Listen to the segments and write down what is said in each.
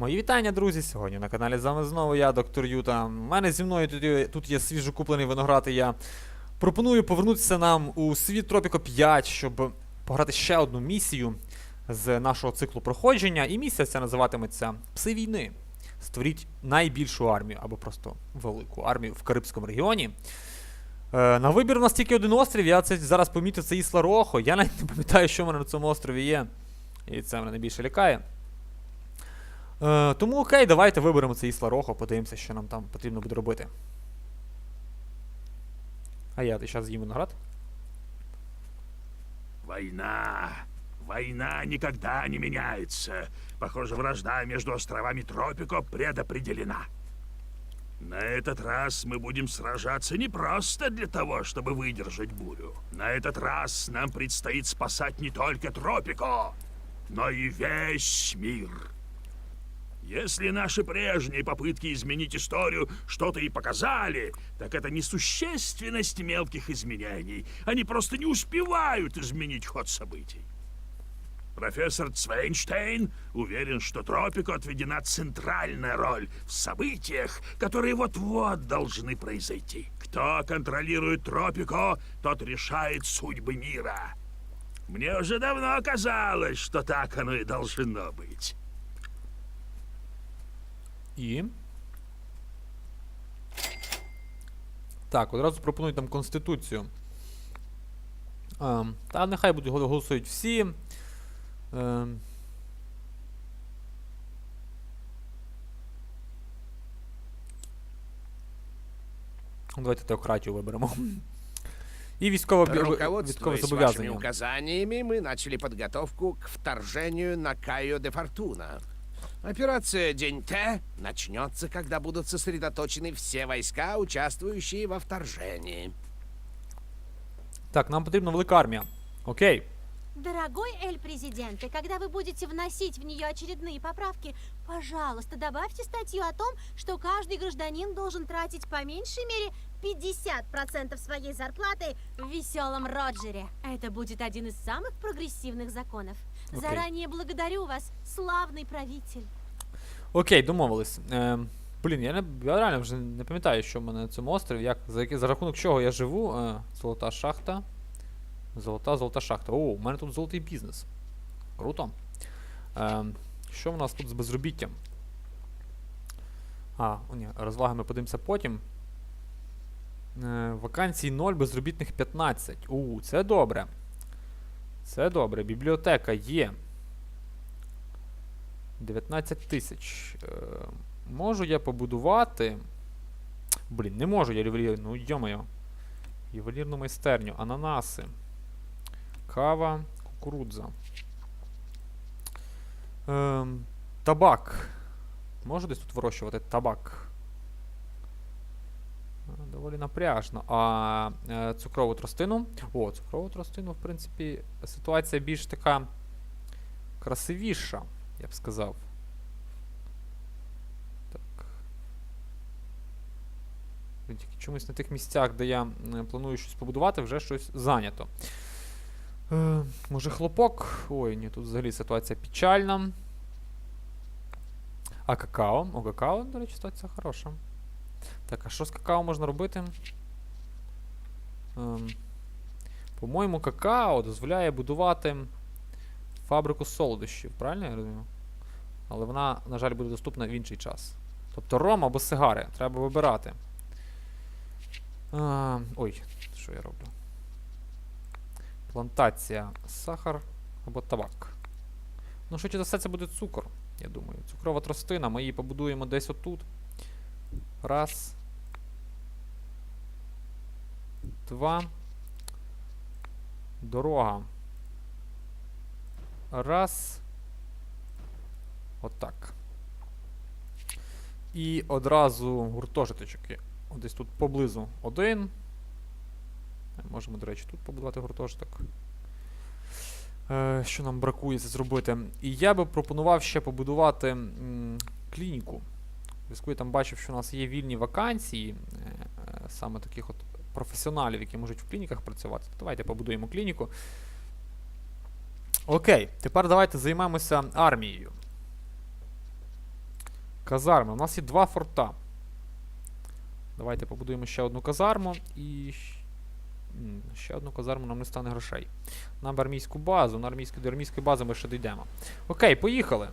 Мої вітання, друзі! Сьогодні на каналі з вами знову я, доктор Юта. У мене зі мною тут тут є свіжо куплений виноград, і я пропоную повернутися нам у світ Тропіко 5, щоб пограти ще одну місію з нашого циклу проходження. І місія ця називатиметься Пси війни. Створіть найбільшу армію або просто велику армію в Карибському регіоні. Е, на вибір у нас тільки один острів, я це зараз помітив, це Ісла Рохо. Я навіть не пам'ятаю, що в мене на цьому острові є. І це мене найбільше лякає. Е, тому окей, давайте виберемо це Ісла Рохо, подивимося, що нам там потрібно буде робити. А я ти зараз з'їм виноград. Война. Война никогда не меняется. Похоже, вражда между островами Тропико предопределена. На этот раз мы будем сражаться не просто для того, чтобы выдержать бурю. На этот раз нам предстоит спасать не только Тропико, но и весь мир. Если наши прежние попытки изменить историю что-то и показали, так это несущественность мелких изменений. Они просто не успевают изменить ход событий. Профессор Цвейнштейн уверен, что тропику отведена центральная роль в событиях, которые вот-вот должны произойти. Кто контролирует тропику, тот решает судьбы мира. Мне уже давно казалось, что так оно и должно быть. І. Так, одразу пропонують нам Конституцію. Ем, та нехай будуть голосують всі. Ем. Ну, Давайте теократію виберемо. І військове, обі- Руководствуясь вашими зобов'язання. указаниями, мы начали подготовку к вторжению на Кайо де Фортуна. Операция «День Т» начнется, когда будут сосредоточены все войска, участвующие во вторжении. Так, нам потрібна велика армія. Окей. Дорогой Эль-Президенте, когда вы будете вносить в нее очередные поправки, пожалуйста, добавьте статью о том, что каждый гражданин должен тратить по меньшей мере 50% своей зарплаты в веселом Роджере. Это будет один из самых прогрессивных законов. Окей. Заранее благодарю вас, славный правитель. Окей, домовились. Е, блін, я, не, я реально вже не пам'ятаю, що в мене на цьому острові, як, за, за рахунок чого я живу. Е, золота шахта. Золота, золота шахта. О, у мене тут золотий бізнес. Круто. Е, що в нас тут з безробіттям? А, ні, розваги ми подивимося потім. Е, вакансій 0, безробітних 15. У, це добре. Це добре. Бібліотека є. 19 тисяч. Е, можу я побудувати. Блін, не можу я ювелір. Ну, йомайо. Ювелірну майстерню. Ананаси. Кава, кукурудза. Ем, табак. Можу десь тут вирощувати табак. Доволі напряжно. А е, цукрову тростину. О, цукрову тростину, в принципі, ситуація більш така красивіша, я б сказав. Тільки чомусь на тих місцях, де я планую щось побудувати, вже щось зайнято. Е, може хлопок? Ой, ні, тут взагалі ситуація печальна. А какао? О, какао, до речі, ситуація хороша. Так, а що з какао можна робити? Ем, по-моєму, какао дозволяє будувати фабрику солодощів, правильно я розумію? Але вона, на жаль, буде доступна в інший час. Тобто ром або сигари. Треба вибирати. А, ой, що я роблю? Плантація сахар або табак. Ну, швидше за все, це буде цукор, я думаю. Цукрова тростина. Ми її побудуємо десь отут. Раз. Два. Дорога. Раз. Отак. І одразу гуртожиточок є. Десь тут поблизу один. Е, Можемо, до речі, тут побудувати гуртожиток. Е, що нам бракує це зробити? І я би пропонував ще побудувати м, клініку. Зв'язку я там бачив, що у нас є вільні вакансії, е, е, саме таких от професіоналів, які можуть в клініках працювати. Давайте побудуємо клініку. Окей, тепер давайте займемося армією. Казарми. У нас є два форта. Давайте побудуємо ще одну казарму і. Ще одну казарму нам не стане грошей. Нам армійську базу. На армійську, до армійської бази ми ще дійдемо. Окей, поїхали.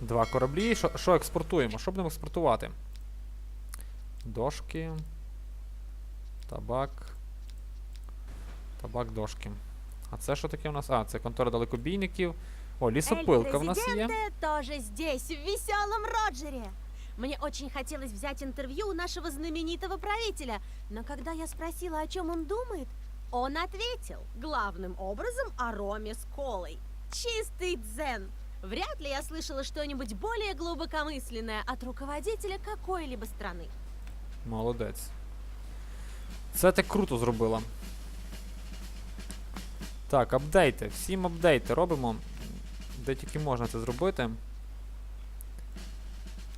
Два кораблі. Що експортуємо? Що будемо експортувати? Дошки. Табак. Табак, дошки. А це що таке у нас? А, це контора далекобійників. О, лісопилка в нас є. Эль-президенте тоже здесь, в веселом Роджере. Мне очень хотелось взять интервью у нашего знаменитого правителя, но когда я спросила, о чем он думает, он ответил главным образом о роме с колой. Чистый дзен. Вряд ли я слышала что-нибудь более глубокомысленное от руководителя какой-либо страны. Молодець. Це ти круто зробила. Так, апдейти. Всім апдейти робимо. Де тільки можна це зробити.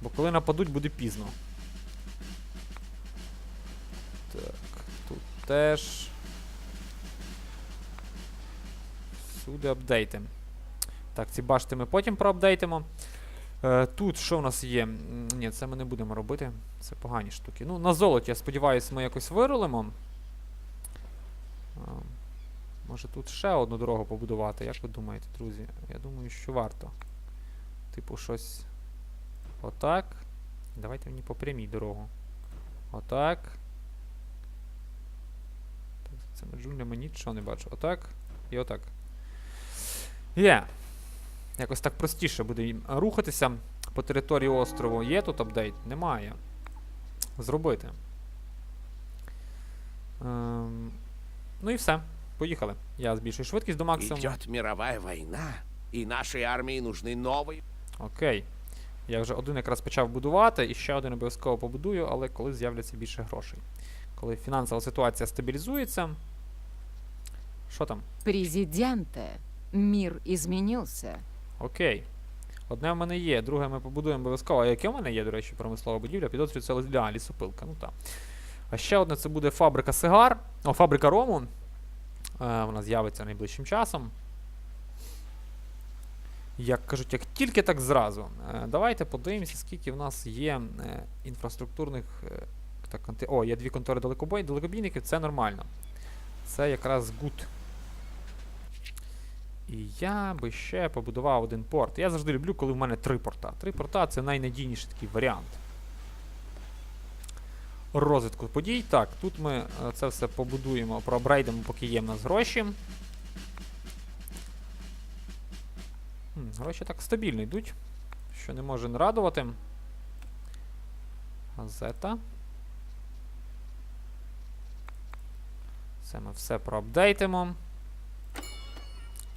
Бо коли нападуть, буде пізно. Так, тут теж. Всюди апдейти. Так, ці башти ми потім проапдейтимо. Е, тут що в нас є? Ні, це ми не будемо робити. Це погані штуки. Ну, на золоті, я сподіваюся, ми якось вирулимо. Може тут ще одну дорогу побудувати, як ви думаєте, друзі? Я думаю, що варто. Типу, щось. Отак. Давайте мені по прямій дорогу. Отак. Цими джунглями нічого не бачу. Отак. І отак. Є. Якось так простіше буде їм рухатися по території острову. Є тут апдейт? Немає. Зробити. Ем, ну і все. Поїхали. Я збільшую швидкість до максимуму. Идет мировая война, и нашей армии нужны новые Окей. Я вже один якраз почав будувати, і ще один обов'язково побудую, але коли з'являться більше грошей. Коли фінансова ситуація стабілізується. Що там? Президенте, мир изменился. Окей. Одне в мене є, друге ми побудуємо обов'язково. А яке в мене є, до речі, промислова будівля? Підозрюю, це а, лісопилка. Ну так. А ще одне це буде фабрика сигар. О, фабрика рому. Е, вона з'явиться найближчим часом. Як кажуть, як тільки так зразу. Е, давайте подивимося, скільки в нас є е, інфраструктурних. Е, так, О, є дві контори далекобійників, це нормально. Це якраз гуд. І я би ще побудував один порт. Я завжди люблю, коли в мене три порта. Три порта це найнадійніший такий варіант. Розвитку подій. Так, тут ми е, це все побудуємо, проапгрейдимо, поки є в нас гроші. Хм, гроші так стабільно йдуть, що не може не радувати. Газета. Це ми все проапдейтимо.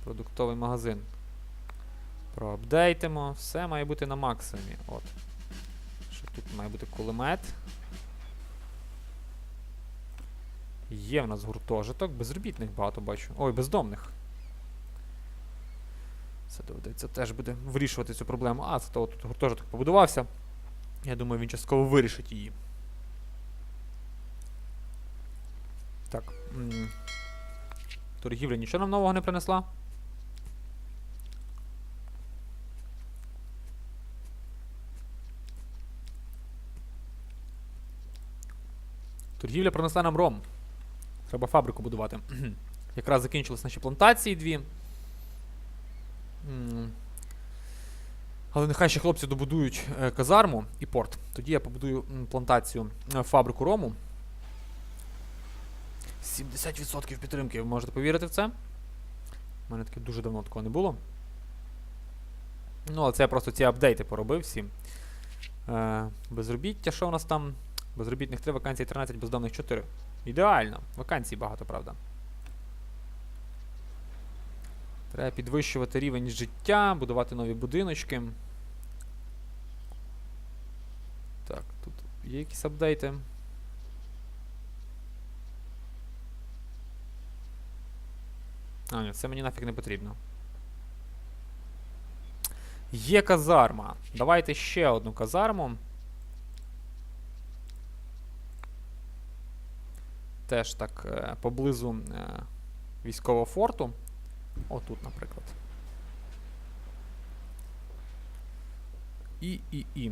Продуктовий магазин. Проапдейтимо. Все має бути на максимумі. От. Що тут має бути кулемет. Є в нас гуртожиток. Безробітних багато бачу. Ой, бездомних. Це доведеться теж буде вирішувати цю проблему. А, це того тут гуртожиток побудувався. Я думаю, він частково вирішить її. Так. Торгівля нічого нам нового не принесла. Торгівля принесла нам ром. Треба фабрику будувати. Якраз закінчились наші плантації дві. Але нехай ще хлопці добудують е, казарму і порт. Тоді я побудую плантацію е, фабрику рому. 70% підтримки. Ви можете повірити в це? У мене таке дуже давно такого не було. Ну, але це я просто ці апдейти поробив всі. Е, безробіття, що у нас там? Безробітних 3, вакансій 13, бездомних 4. Ідеально. Вакансій багато, правда. Треба підвищувати рівень життя, будувати нові будиночки. Так, тут є якісь апдейти. А, ні, це мені нафіг не потрібно. Є казарма. Давайте ще одну казарму. Теж так е, поблизу е, військового форту. Отут, наприклад. і, і, і.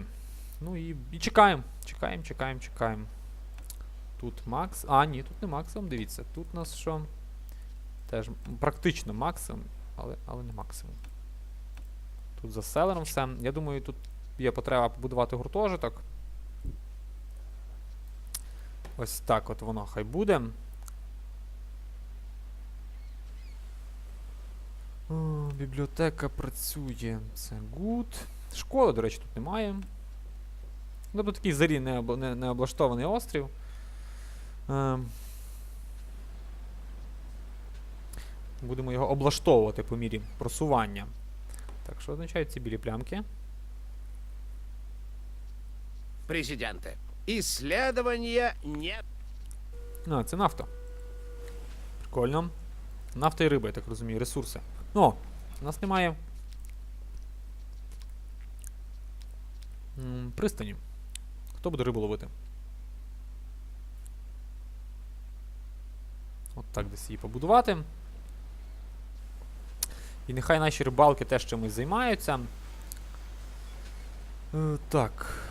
Ну і, і чекаємо. Чекаємо, чекаємо, чекаємо. Тут Макс. А, ні, тут не максимум, дивіться. Тут у нас що? Теж практично максимум, але, але не максимум. Тут заселено все. Я думаю, тут є потреба побудувати гуртожиток. Ось так от воно хай буде. О, бібліотека працює. Це good. Школи, до речі, тут немає. Тобто такий взагалі не, обла- не, не облаштований острів. Ем. Будемо його облаштовувати по мірі просування. Так, що означають ці білі плямки? Президенты, исследования нет. А, це нафта. Прикольно. Нафта і риба, я так розумію, ресурси. Ну, у нас немає. Пристані. Хто буде рибу ловити? От так десь її побудувати. І нехай наші рибалки теж чимось займаються. Е, так,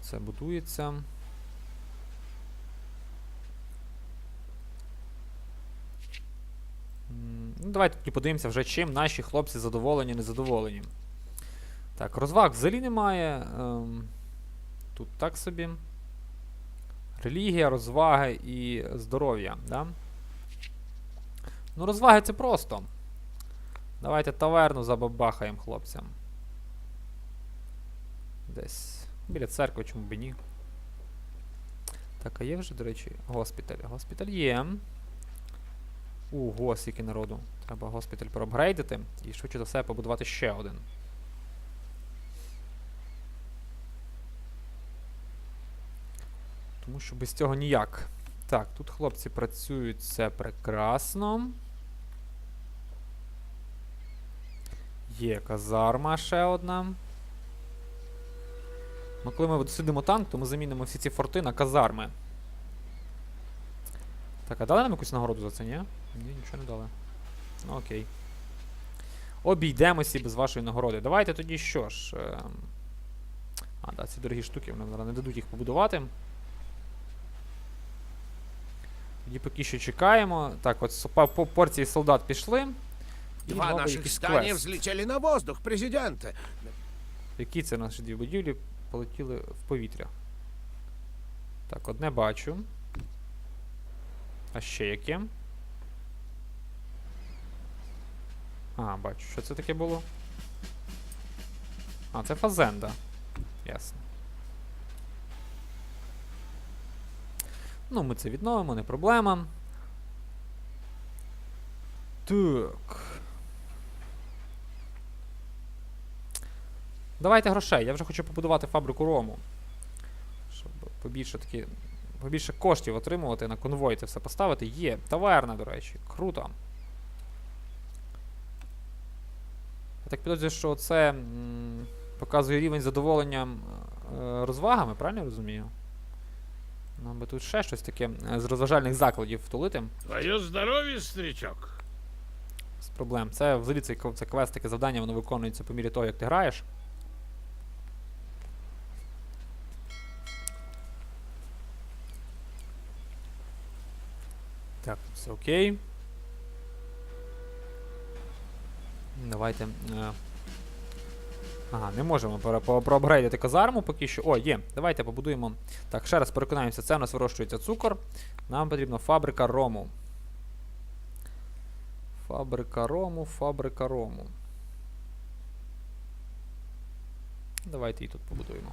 це будується. Ну, давайте тоді подивимося вже, чим наші хлопці задоволені, незадоволені. Так, розваг взагалі немає. Ем, тут так собі. Релігія, розваги і здоров'я, да? Ну, розваги це просто. Давайте таверну забабахаємо хлопцям. Десь. Біля церкви, чому б ні. Так, а є вже, до речі, госпіталь. Госпіталь є. Ого, скільки народу. Треба госпіталь проапгрейдити і швидше за все побудувати ще один. Тому що без цього ніяк. Так, тут хлопці працюють, це прекрасно. Є казарма ще одна. Ну, коли ми досидимо танк, то ми замінимо всі ці форти на казарми. Так, а дали нам якусь нагороду за це, ні? Ні, нічого не дали. Ну окей. Обійдемося без вашої нагороди. Давайте тоді що ж. ем, А, да, ці дорогі штуки, вони зараз не дадуть їх побудувати. Тоді поки що чекаємо. Так, от по, по порції солдат пішли. І Два наших квест. взлетели на воздух, президенты. Які це наші дві будівлі полетіли в повітря? Так, одне бачу. А ще яке? А, бачу. Що це таке було? А, це фазенда. Ясно. Ну, ми це відновимо, не проблема. Так. Давайте грошей. Я вже хочу побудувати фабрику рому. Щоб побільше таки. Побільше коштів отримувати на конвой це все поставити. Є. Таверна, до речі. Круто. Я так підозрюю, що це м, показує рівень задоволення е, розвагами, правильно я розумію? Нам би тут ще щось таке е, з розважальних закладів втулити. Твое здоровье, старичок. Без проблем. Це взагалі це, це квест, таке завдання, воно виконується по мірі того, як ти граєш. Так, все окей. Давайте. Е... Ага, не можемо проапгрейдити казарму поки що. О, є. Давайте побудуємо. Так, ще раз переконаємося, це у нас вирощується цукор. Нам потрібна фабрика рому. Фабрика рому, фабрика рому. Давайте і тут побудуємо.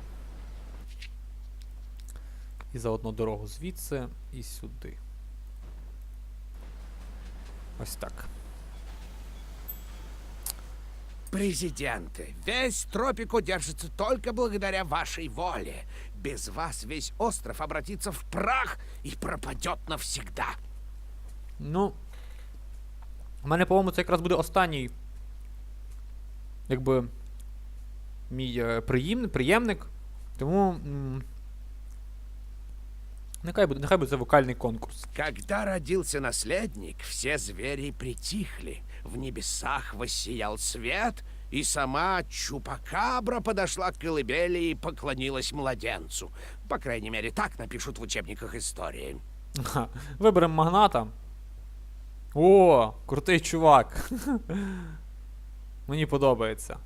І заодно дорогу звідси і сюди. Ось так. Президенты, весь тропико держится только благодаря вашей воле. Без вас весь остров обратится в прах и пропадет навсегда. Ну. У мене, по-моєму, це якраз буде останній. Якби. Мій е, приєм, приємник. Тому. М, нехай, буде, нехай буде це вокальний конкурс. Когда родился наследник, все звери притихли. В небесах воссиял свет, И сама Чупакабра подошла к колыбели и поклонилась младенцу. По крайней мере, так напишут в учебниках истории. Ха, Виберемо магната. О, крутий чувак. Мені подобається.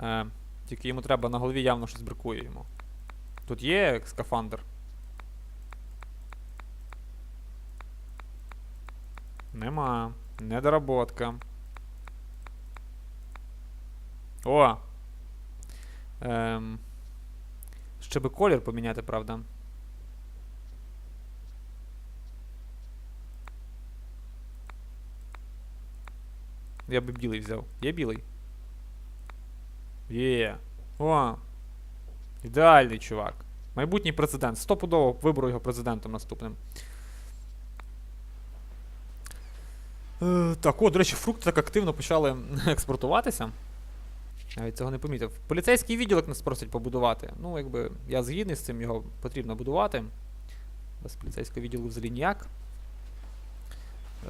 Е, тільки йому треба на голові явно щось бракує йому. Тут є скафандр. Нема. Недоработка. О! Ем. Ще би колір поміняти, правда. Я би білий взяв. Є білий? Є. О! Ідеальний чувак. Майбутній президент. Стопудово виберу його президентом наступним. Е, так, о, до речі, фрукти так активно почали експортуватися. Навіть цього не помітив. Поліцейський відділок нас просять побудувати. Ну, якби я згідний з цим, його потрібно будувати. Без поліцейського відділу взагалі ніяк.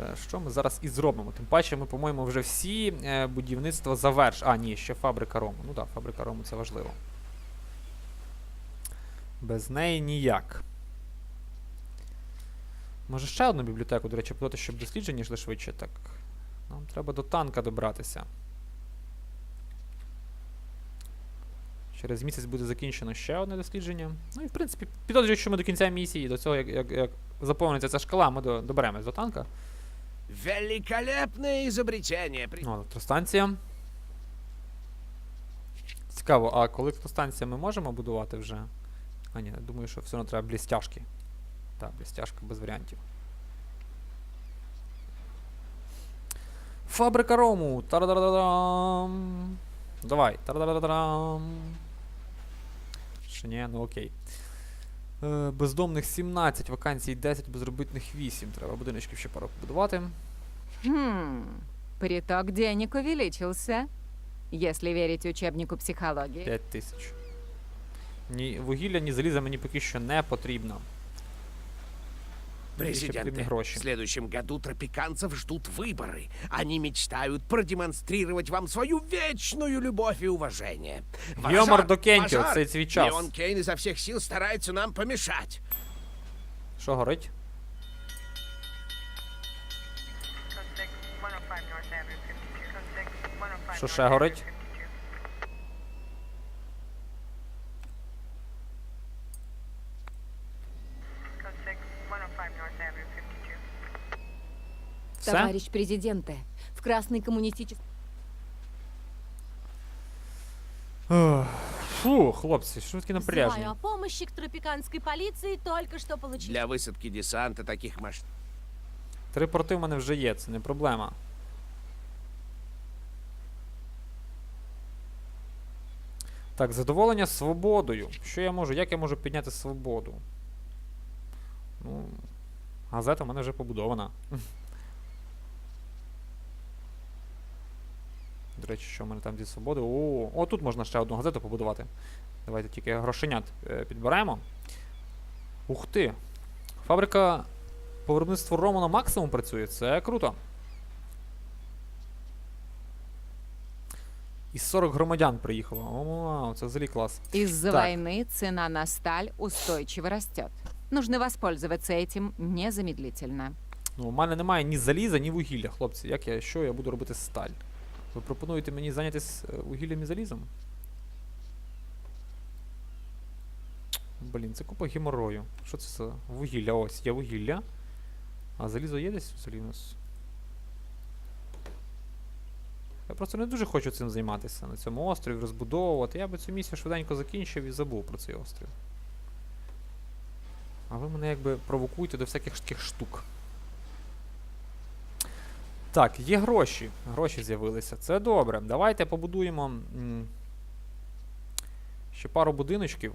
Е, Що ми зараз і зробимо? Тим паче, ми, по-моєму, вже всі е, будівництва заверш. А, ні, ще фабрика рому. Ну так, фабрика рому це важливо. Без неї ніяк. Може ще одну бібліотеку, до речі, подати, щоб дослідження йшли швидше. Так. Нам треба до танка добратися. Через місяць буде закінчено ще одне дослідження. Ну і в принципі, підозрюю, що ми до кінця місії, до цього, як, як, як заповниться ця шкала, ми до, доберемось до танка. Великолепное изобретение. При- О, електростанція. Цікаво, а коли електростанція ми можемо будувати вже? А ні, думаю, що все одно треба блістяшки. Так, блістяшка без варіантів. Фабрика рому. Тарадададам. Давай. Тарадададам. Ще ні, ну окей. Е, бездомних 17, вакансій 10, безробітних 8. Треба будиночків ще пару побудувати. Хм, приток денег увеличился, если верить учебнику психологии. 5 тисяч. Ні вугілля, ні заліза мені поки що не потрібно. Мені ще потрібні Президенты, в гроші. следующем году тропиканцев ждут выборы. Они мечтают продемонстрировать вам свою вечную любовь и уважение. Йомар до Кентіо, Вожар, це свій час. Леон Кейн изо всех сил старается нам помешать. Що горить? Що ще горить? Все? Товарищ президенте, в Красной коммунистической... Ох, Фу, хлопці, що ви такі? Знаю о помощи к тропиканской полиции только что получили. Для высадки десанта таких масштабов. Три порти в мене вже є, це не проблема. Так, задоволення свободою. Що я можу? Як я можу підняти свободу? Ну, газета в мене вже побудована. До речі, що в мене там зі свободи? О, о, тут можна ще одну газету побудувати. Давайте тільки грошенят е, підберемо. Ух ти! Фабрика по виробництву рому на максимум працює. Це круто. І 40 громадян приїхало. О, вау, це взагалі клас. Из-за Так. войны цена на сталь устойчиво растет. Нужно воспользоваться этим незамедлительно. Ну, у мене немає ні заліза, ні вугілля, хлопці. Як я, що я буду робити з сталь? Ви пропонуєте мені зайнятися е, вугіллям і залізом? Блін, це купа геморою. Що це за вугілля? Ось, є вугілля. А залізо є десь взагалі у нас? Я просто не дуже хочу цим займатися на цьому острові, розбудовувати. Я би цю місію швиденько закінчив і забув про цей острів. А ви мене якби провокуєте до всяких таких штук. Так, є гроші. Гроші з'явилися. Це добре. Давайте побудуємо ще пару будиночків.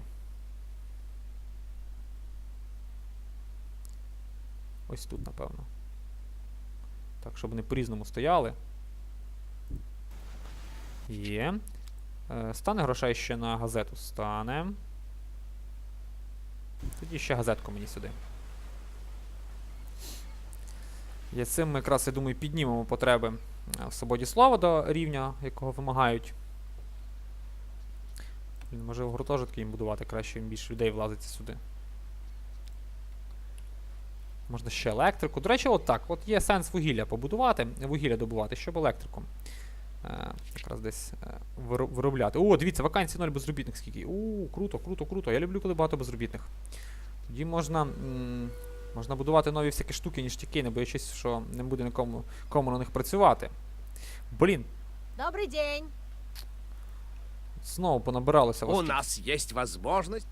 Ось тут, напевно. Так, щоб вони по-різному стояли. Є. Е, стане грошей ще на газету. Стане. Тоді ще газетку мені сюди. Я цим ми якраз, я думаю, піднімемо потреби е, в свободі слова до рівня, якого вимагають. Може гуртожитки їм будувати краще, їм більше людей влазиться сюди. Можна ще електрику. До речі, от так. От є сенс вугілля побудувати, вугілля добувати, щоб електрику. Е, якраз десь е, виробляти. О, дивіться, вакансій 0 безробітних скільки. У, круто, круто, круто. Я люблю, коли багато безробітних. Тоді можна, можна будувати нові всякі штуки, ніштяки, не боячись, що не буде нікому кому на них працювати. Блін, Добрый день. знову понабиралося. У вас тут. нас есть возможность...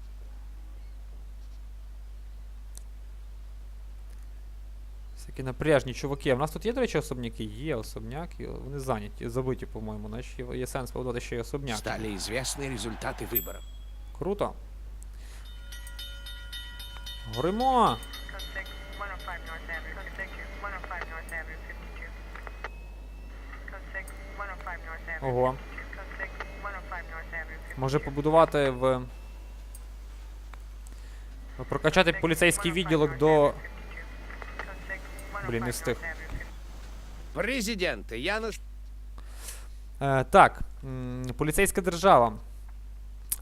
Всякі напряжні чуваки. А в нас тут є, до речі, особняки? Є особняки, вони зайняті, забиті, по-моєму. Значить, є, є сенс побудувати ще й особняк. Стали известны результаты выборов. Круто. Горимо! Ого. 52. Code 6, 105 North Avenue, 52. Може побудувати в. Прокачати поліцейський відділок до. Блін, не встиг. Президенты, я нас... Е, так, м, поліцейська держава.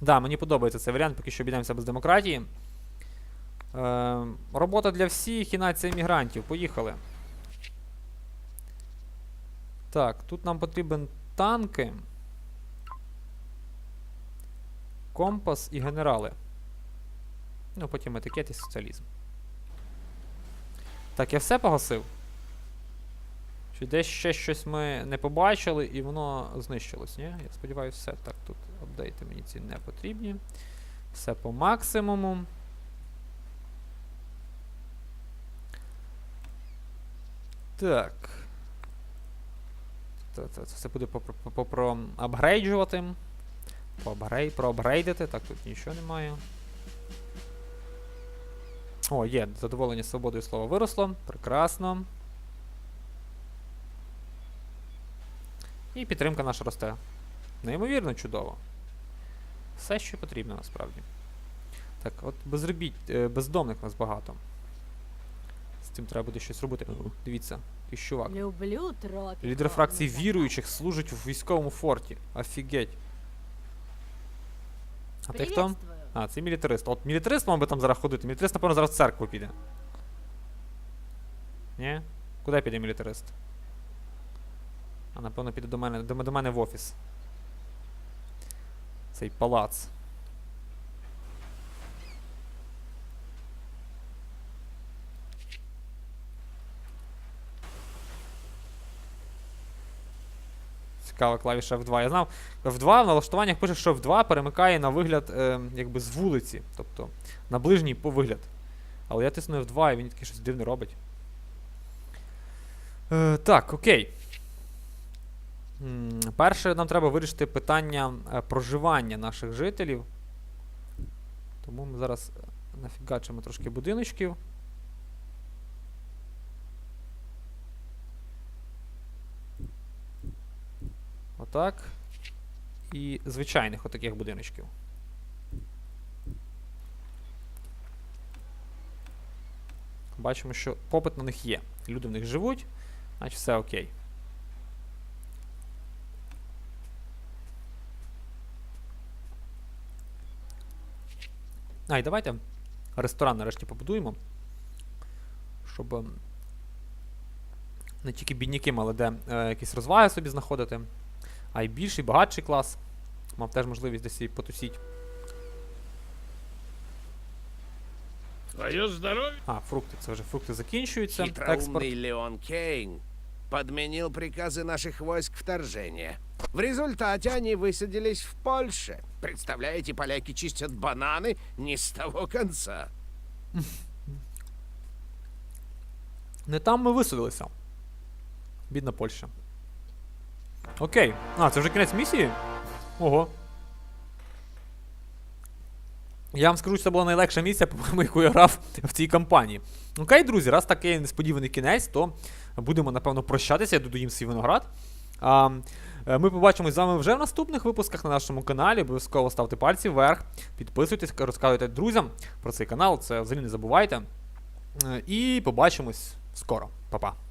Да, мені подобається цей варіант, поки що обійдемося без демократії. Е, робота для всіх і нація мігрантів. Поїхали. Так, тут нам потрібен танки. Компас і генерали. Ну, потім етикет і соціалізм. Так, я все погасив. Чи десь ще щось ми не побачили і воно знищилось, ні? Я сподіваюся, все. Так, тут апдейти мені ці не потрібні. Все по максимуму. Так. Це, це, це все буде попроапгрейджувати. Поапгрей- Проапгрейдити. Так, тут нічого немає. О, є, задоволення свободою слова виросло. Прекрасно. І підтримка наша росте. Неймовірно чудово. Все, що потрібно насправді. Так, от безробіт, е, бездомних нас багато. З цим треба буде щось робити. Дивіться, чувак. Люблю тропики. Лідер фракції віруючих служить в військовому форті. Офігеть. А ти хто? А, це мілітарист. От мілітарист мав би там зараз ходити. Мілітарист, напевно, зараз в церкву піде. Ні? Куди піде мілітарист? А напевно піде до мене, до, до мене в офіс. Цей палац. Цікава клавіша F2. Я знав, F2 в налаштуваннях пише, що F2 перемикає на вигляд е, якби з вулиці, тобто на ближній по вигляд. Але я тисну F2 і він таке щось дивне робить. Е, так, окей. Перше, нам треба вирішити питання е, проживання наших жителів. Тому ми зараз нафігачимо трошки будиночків. Отак. І звичайних отаких будиночків. Бачимо, що попит на них є. Люди в них живуть, значить все окей. А, і давайте ресторан нарешті побудуємо. Щоб не тільки бідняки мали де е, якісь розваги собі знаходити, а й більший, багатший клас. Мав теж можливість десь і потусіть. Твое здоровье. А, фрукти, це вже фрукти закінчуються. Експорт. Хитроумный Леон Кейн подменил приказы наших войск вторжения. В результате они высадились в Польше. Представляете, поляки чистят бананы не с того конца. Не там ми висадилися. Бідна Польща. Окей. А, це вже кінець місії? Ого. Я вам скажу, що це була найлегша місія, по-моєму, яку я грав в цій кампанії. Окей, друзі, раз такий несподіваний кінець, то будемо, напевно, прощатися. Я додаїм свій виноград. А, е, ми побачимось з вами вже в наступних випусках на нашому каналі. Обов'язково ставте пальці вверх, підписуйтесь, розказуйте друзям про цей канал. Це взагалі не забувайте. Е, І побачимось скоро. Па-па.